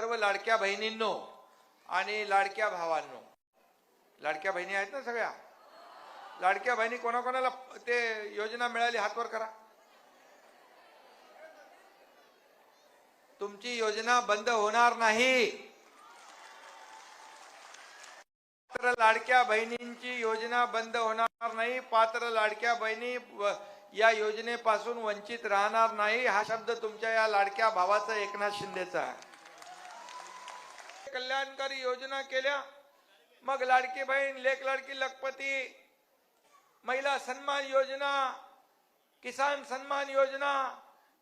सर्व लाडक्या बहिणींनो आणि लाडक्या भावांनो. लाडक्या बहिणी आहेत ना सगळ्या? लाडक्या बहिणी कोणाकोणाला ते योजना मिळाली हातवर करा. तुमची योजना बंद होणार नाही. पात्र लाडक्या बहिणींची योजना बंद होणार नाही. पात्र लाडक्या बहिणी या योजनेपासून वंचित राहणार नाही. हा शब्द तुमच्या या लाडक्या भावाचा एकनाथ शिंदेचा आहे. कल्याणकारी योजना केल्या. मग लाडकी बहीण लेख लाडकी लखपती महिला सन्मान योजना किसान सन्मान योजना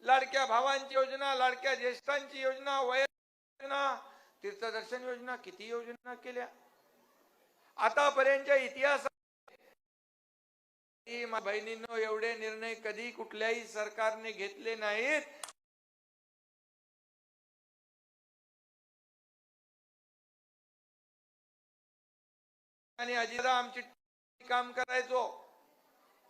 लाडक्या भावांची योजना लाडक्या ज्येष्ठांची योजना वय योजना तीर्थदर्शन योजना किती योजना केल्या. आतापर्यंतच्या इतिहासात बहिणींनो एवढे निर्णय कधी कुठल्याही सरकारने घेतले नाहीत. आणि अजिरा आमची काम करायचो.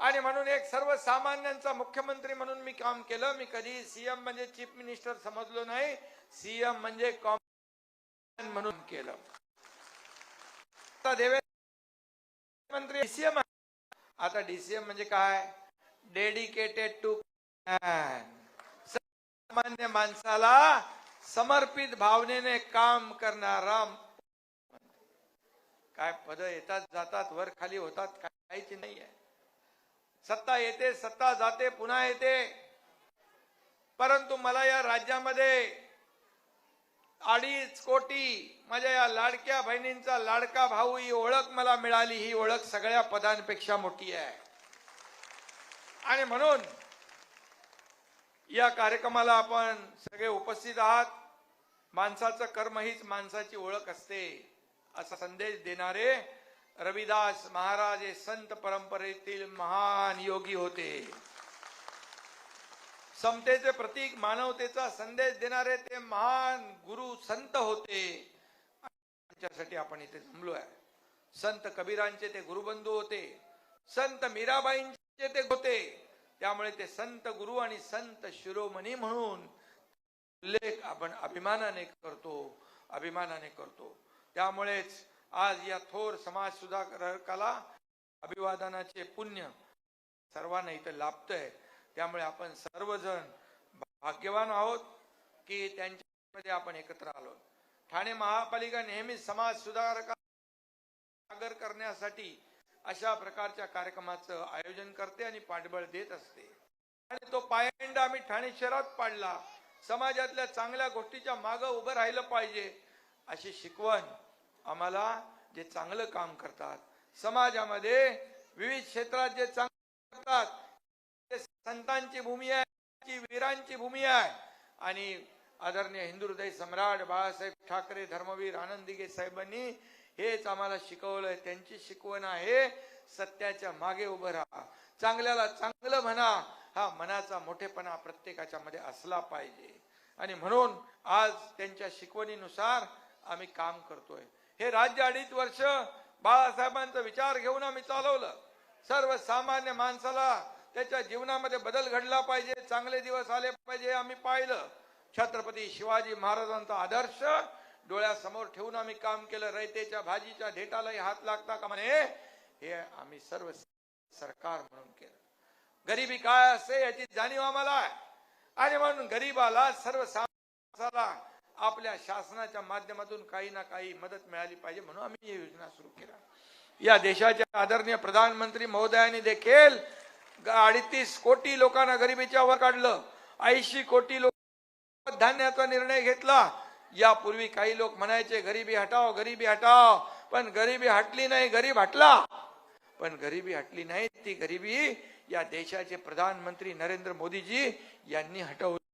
आणि म्हणून एक सर्वसामान्यांचा मुख्यमंत्री म्हणून मी काम केलं. मी कधी सीएम म्हणजे चीफ मिनिस्टर समजलो नाही. सीएम म्हणजे कॉमन म्हणून केलं. आता देवेंद्र मंत्री डीसीएम आता डीसीएम म्हणजे काय? डेडिकेटेड टू सामान्य माणसाला समर्पित भावनेने काम करणारा काय पद येतात जातात वर खाली होतात काहीच नाहीये सत्ता येते सत्ता जाते पुन्हा येते. परंतु मला या राज्यामध्ये अडीच कोटी माझ्या या लाडक्या बहिणींचा लाडका भाऊ ही ओळख मला मिळाली ही ओळख सगळ्या पदांपेक्षा मोठी आहे. आणि म्हणून या कार्यक्रमाला आपण सगळे उपस्थित आहात. माणसाचं कर्म हीच माणसाची ओळख असते. असा संदेश देणारे रविदास महाराज हे संत परंपरेतील महान योगी होते. समतेचे प्रतीक मानवतेचा संदेश देणारे ते महान गुरु संत होते. त्यांच्यासाठी आपण इथे जमलो आहे संत कबीरांचे ते गुरुबंधू होते. संत मीराबाईंचे ते होते. त्यामुळे ते संत गुरु आणि संत शिरोमणी म्हणून उल्लेख आपण अभिमानाने करतो अभिमानाने करतो. त्यामुळेच आज या थोर समाज सुधारकाला अभिवादनाचे पुण्य सर्वांना इथं लाभतंय. त्यामुळे आपण सर्वजण भाग्यवान आहोत की त्यांच्यामध्ये आपण एकत्र आलो. ठाणे महापालिका नेहमी समाज सुधारका सागर करण्यासाठी अशा प्रकारच्या कार्यक्रमाचं आयोजन करते आणि पाठबळ देत असते. आणि तो पायंडा आम्ही ठाणे शहरात पाडला. समाजातल्या चांगल्या गोष्टीच्या मागं उभं राहिलं पाहिजे अशी शिकवण आम्हाला जे चांगलं काम करतात. समाजामध्ये विविध क्षेत्रात जे चांगलं करतात ते संतांची भूमी आहे वीरांची भूमी आहे. आणि आदरणीय हिंदू हृदय सम्राट बाळासाहेब ठाकरे धर्मवीर आनंदिगे साहेबांनी हेच आम्हाला शिकवलंय. त्यांची शिकवण आहे सत्याच्या मागे उभं राहा. चांगल्याला चांगलं म्हणा हा मनाचा मोठेपणा प्रत्येकाच्या मध्ये असला पाहिजे. आणि म्हणून आज त्यांच्या शिकवणीनुसार आम्ही काम करतोय. हे राज्य अडीच वर्ष बाळासाहेबांचा विचार घेऊन आम्ही चालवलं. सर्वसामान्य माणसाला त्याच्या जीवनामध्ये बदल घडला पाहिजे चांगले दिवस आले पाहिजे आम्ही पाहिलं. छत्रपती शिवाजी महाराजांचा आदर्श डोळ्यासमोर ठेवून आम्ही काम केलं. रयतेच्या भाजीच्या ढेटालाही हात लागता का म्हणे? हे आम्ही सर्व सरकार म्हणून केलं. गरिबी काय असते याची जाणीव आम्हाला आहे. आणि म्हणून गरीबाला सर्वसामान्य आपल्या शासनाच्या माध्यमातून काही ना काही मदत मिळाली पाहिजे म्हणून आम्ही ही योजना सुरू केल्या या देशाच्या आदरणीय प्रधानमंत्री महोदयाने देखील अडतीस कोटी लोकांना गरिबीच्या वर काढलं. ऐंशी कोटी लोक धान्याचा निर्णय घेतला. यापूर्वी काही लोक म्हणायचे गरिबी हटाव गरिबी हटाव पण गरिबी हटली नाही गरीब हटला. पण गरिबी हटली नाही ती गरिबी या देशाचे प्रधानमंत्री नरेंद्र मोदीजी यांनी हटवली.